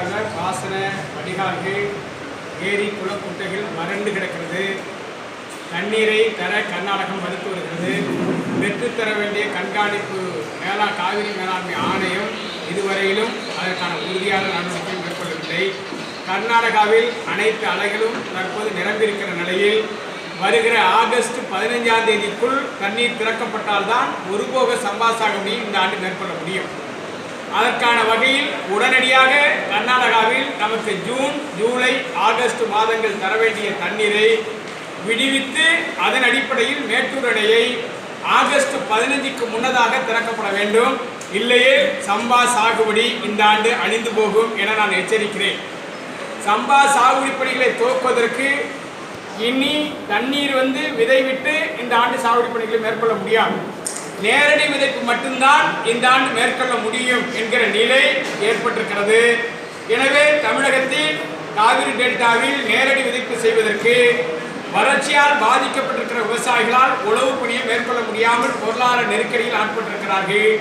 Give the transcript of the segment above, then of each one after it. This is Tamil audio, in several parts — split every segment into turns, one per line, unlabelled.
ஏரியாவில் பாசன வடிகால்கள் ஏரி குளக்குட்டைகள் வறண்டு கிடக்கிறது. தண்ணீரை தர கர்நாடகம் மறுத்து வருகிறது. பெற்றுத்தர வேண்டிய கண்காணிப்பு மேலா காவிரி மேலாண்மை ஆணையம் இதுவரையிலும் அதற்கான உறுதியான நடவடிக்கை மேற்கொள்ளவில்லை. கர்நாடகாவில் அனைத்து அலைகளும் தற்போது நிரம்பியிருக்கிற நிலையில் வருகிற ஆகஸ்ட் பதினைஞ்சாம் தேதிக்குள் தண்ணீர் திறக்கப்பட்டால்தான் ஒருபோக சம்பாசாகமி இந்த ஆண்டு மேற்கொள்ள முடியும். அதற்கான வகையில் உடனடியாக கர்நாடகாவில் நமக்கு ஜூன் ஜூலை ஆகஸ்ட் மாதங்கள் தர வேண்டிய தண்ணீரை விடுவித்து அதன் அடிப்படையில் மேட்டூர் அணையை ஆகஸ்ட் பதினஞ்சுக்கு முன்னதாக திறக்கப்பட வேண்டும். இல்லையே சம்பா சாகுபடி இந்த ஆண்டு அழிந்து போகும் என நான் எச்சரிக்கிறேன். சம்பா சாகுபடி பணிகளை துவக்குவதற்கு இனி தண்ணீர் வந்து விதை விட்டு இந்த ஆண்டு சாகுபடி பணிகளை மேற்கொள்ள முடியாது. நேரடி விதைப்பு மட்டும்தான் இந்த ஆண்டு மேற்கொள்ள முடியும் என்கிற நிலை ஏற்பட்டிருக்கிறது. எனவே தமிழகத்தில் காவிரி டெல்டாவில் நேரடி விதைப்பு செய்வதற்கு வறட்சியால் பாதிக்கப்பட்டிருக்கிற விவசாயிகளால் உழவு பணியை மேற்கொள்ள முடியாமல் பொருளாதார நெருக்கடியில் ஆட்பட்டிருக்கிறார்கள்.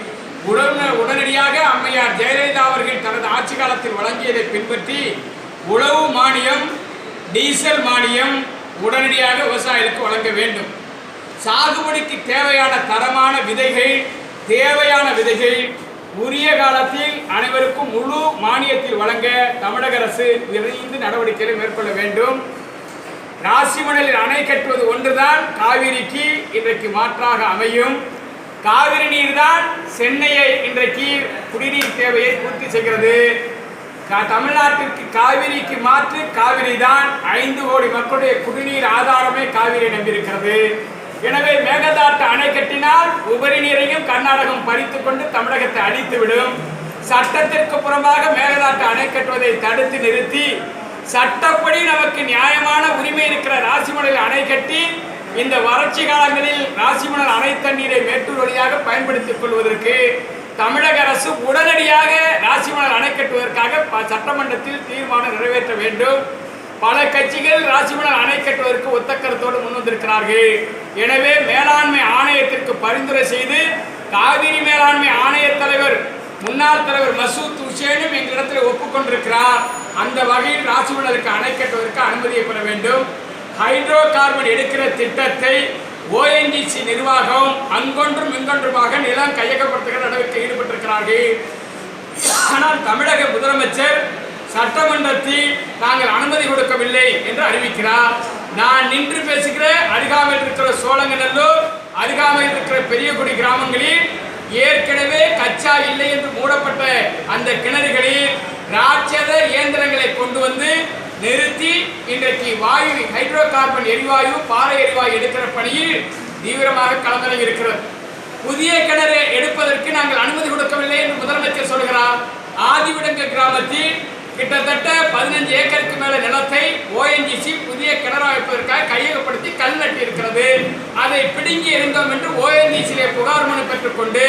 உடன உடனடியாக அம்மையார் ஜெயலலிதா அவர்கள் தனது ஆட்சி காலத்தில் வழங்கியதை பின்பற்றி உழவு மானியம் டீசல் மானியம் உடனடியாக விவசாயிகளுக்கு வழங்க வேண்டும். சாகுபடிக்கு தேவையான தரமான விதைகள் தேவையான விதைகள் உரிய காலத்தில் அனைவருக்கும் முழு மானியத்தில் வழங்க தமிழக அரசு விரைந்து நடவடிக்கைகளை மேற்கொள்ள வேண்டும். ராசிமணலில் அணை கட்டுவது ஒன்றுதான் காவிரிக்கு இன்றைக்கு மாற்றாக அமையும். காவிரி நீர் தான் சென்னையை இன்றைக்கு குடிநீர் தேவையை பூர்த்தி செய்கிறது. தமிழ்நாட்டிற்கு காவிரிக்கு மாற்று காவிரி தான் ஐந்து கோடி மக்களுடைய குடிநீர் ஆதாரமே காவிரி நம்பியிருக்கிறது. அணை உபரி நீரையும் கர்நாடகம் பறித்துக் கொண்டு தமிழகத்தை அழித்துவிடும் சட்டத்திற்கு புறம்பாக மேகதாட்டு அணை கட்டுவதை தடுத்து நிறுத்தி சட்டப்படி நமக்கு நியாயமான உரிமை இருக்கிற ராசிமணல் அணை கட்டி இந்த வறட்சி காலங்களில் ராசிமணல் அணை தண்ணீரை மேட்டூர் வழியாக பயன்படுத்திக் கொள்வதற்கு தமிழக அரசு உடனடியாக ராசிமணல் அணை கட்டுவதற்காக சட்டமன்றத்தில் தீர்மானம் நிறைவேற்ற வேண்டும். பல கட்சிகள் ராசிமணல் அணை கட்டுவதற்கு ஒத்த கருத்தோடு முன்வந்திருக்கிறார்கள். எனவே மேலாண்மை ஆணையத்திற்கு காவிரி மேலாண்மை ஆணைய தலைவர் முன்னாள் தலைவர் மசூத் உசேனும் எங்களிடத்தில் ஒப்புக்கொண்டிருக்கிறார். அந்த வகையில் ராசிமணலுக்கு அணை கட்டுவதற்கு அனுமதியை பெற வேண்டும். ஹைட்ரோ கார்பன் எடுக்கிற திட்டத்தை ஓஎன்ஜிசி நிர்வாகம் அங்கொன்றும் இங்கொன்றுமாக நிலம் கையகப்படுத்துகிற நடவடிக்கை ஈடுபட்டிருக்கிறார்கள். ஆனால் தமிழக முதலமைச்சர் சட்டமன்றத்தில் நாங்கள் அனுமதி கொடுக்கவில்லை என்று அறிவிக்கிறார். நான் நின்று பேசுகிற அருகாமல் இருக்கிற சோழங்கநல்லூர் அருகாமையில் இருக்கிற பெரியகுடி கிராமங்களில் ஏற்கனவே கச்சா இல்லை என்று மூடப்பட்ட அந்த கிணறுகளில் ராட்சத இயந்திரங்களை கொண்டு வந்து நிறுத்தி இன்றைக்கு வாயு ஹைட்ரோ கார்பன் எரிவாயு பாறை எரிவாயு எடுக்கிற பணியில் தீவிரமாக களமிறங்கி இருக்கிறது. புதிய கிணறு எடுப்பதற்கு நாங்கள் அனுமதி கொடுக்கவில்லை என்று முதலமைச்சர் சொல்கிறார். ஆதிவிடங்க கிராமத்தில் கிட்டத்தட்ட பதினஞ்சு ஏக்கருக்கு மேல நிலத்தை ஓஎன்ஜிசி புதிய கிணறு அமைப்பதற்காக கையகப்படுத்தி கல் நட்டி இருக்கிறது அதை பிடுங்கி இருந்தோம் என்று ஓஎன்ஜிசியிலே புகார் மனு பெற்றுக்கொண்டு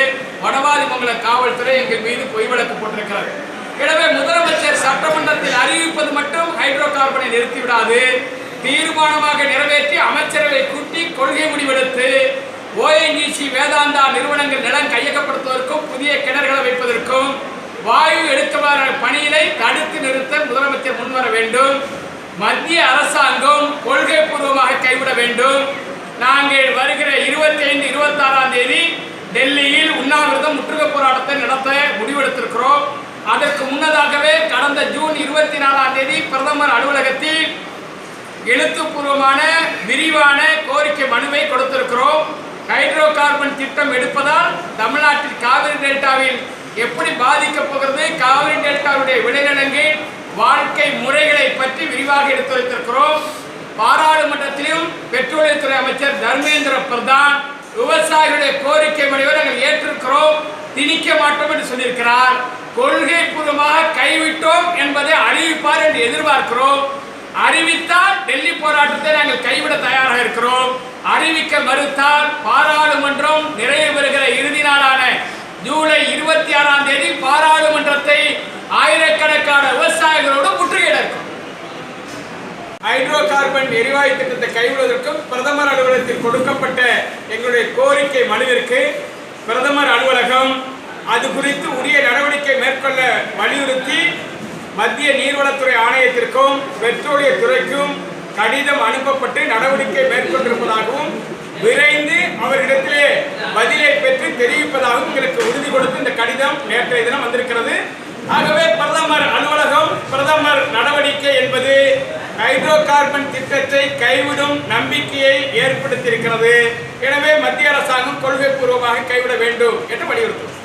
வடவாதிமங்கல காவல்துறை எங்கள் மீது பொய் வழக்கு போட்டிருக்கிறது. எனவே முதலமைச்சர் சட்டமன்றத்தில் அறிவிப்பது மட்டும் ஹைட்ரோ கார்பனை நிறுத்திவிடாது. தீர்மானமாக நிறைவேற்றி அமைச்சரவை கூட்டி கொள்கை முடிவெடுத்து ஓஎன்ஜிசி வேதாந்தா நிறுவனங்கள் நிலம் கையகப்படுத்துவதற்கும் புதிய கிணறுகளை வைப்பதற்கும் வாயு எடுக்கவான பணியினை தடு வேண்டும். மத்திய அரசாங்கம் கொள்கை பூர்வமாக கைவிட வேண்டும். நாங்கள் வருகிற இருபத்தி ஐந்து இருபத்தாறாம் தேதி டெல்லியில் உண்ணாவிரதம் முற்றுகை போராட்டத்தை நடத்த முடிவெடுத்திருக்கிறோம். அதற்கு முன்னதாகவே கடந்த ஜூன் இருபத்தி நாலாம் தேதி பிரதமர் அலுவலகத்தில் எழுத்துப்பூர்வமான விரிவான கோரிக்கை மனுவை கொடுத்திருக்கிறோம். ஹைட்ரோ கார்பன் திட்டம் எடுப்பதால் தமிழ்நாட்டில் காவிரி டெல்டாவில் எப்படி பாதிக்கப் போகிறது? காவிரி டெல்டாவுடைய விளைநிலங்கள் வாழ்க்கை முறைகளை பற்றி விரிவாக எடுத்துரைத்திருக்கிறோம் பாராளுமன்றத்திலும் பெட்ரோலியத்துறை அமைச்சர் தர்மேந்திர பிரதான் விவசாயிகளுடைய கோரிக்கை மனுவை நாங்கள் ஏற்றிருக்கிறோம். திணிக்க மாட்டோம் என்று சொல்லியிருக்கிறார். கொள்கை பூர்வமாக கைவிட்டோம் என்பதை அறிவிப்பார் என்று எதிர்பார்க்கிறோம். அறிவித்தால் டெல்லி போராட்டத்தை நாங்கள் கைவிட தயாராக இருக்கிறோம். அறிவிக்க மறுத்தால் பாராளுமன்றம் நிறைவு பெறுகிற இறுதி நாளான ஜூலை இருபத்தி ஆறாம் தேதி பாராளுமன்றத்தை ஆயிரக்கணக்கான விவசாயிகளோடு முற்றுகையிட இருக்கும். ஹைட்ரோ கார்பன் எரிவாயு திட்டத்தை கைவிடுவதற்கும் பிரதமர் அலுவலகத்தில் கொடுக்கப்பட்ட எங்களுடைய கோரிக்கை மனுவிற்கு பிரதமர் அலுவலகம் அது குறித்து உரிய நடவடிக்கை மேற்கொள்ள வலியுறுத்தி மத்திய நீர்வளத்துறை ஆணையத்திற்கும் பெட்ரோலிய துறைக்கும் கடிதம் அனுப்பப்பட்டு நடவடிக்கை மேற்கொண்டிருப்பதாகவும் விரைந்து அவர்களிடத்திலே பதிலை பெற்று தெரிவிப்பதாகவும் எங்களுக்கு உறுதி கொடுத்து இந்த கடிதம் நேற்றைய தினம் வந்திருக்கிறது. ஆகவே பிரதமர் அலுவலகம் பிரதமர் நடவடிக்கை என்பது ஹைட்ரோ கார்பன் திட்டத்தை கைவிடும் நம்பிக்கையை ஏற்படுத்தியிருக்கிறது. எனவே மத்திய அரசாங்கம் கொள்கை பூர்வமாக கைவிட வேண்டும் என்று வலியுறுத்தும்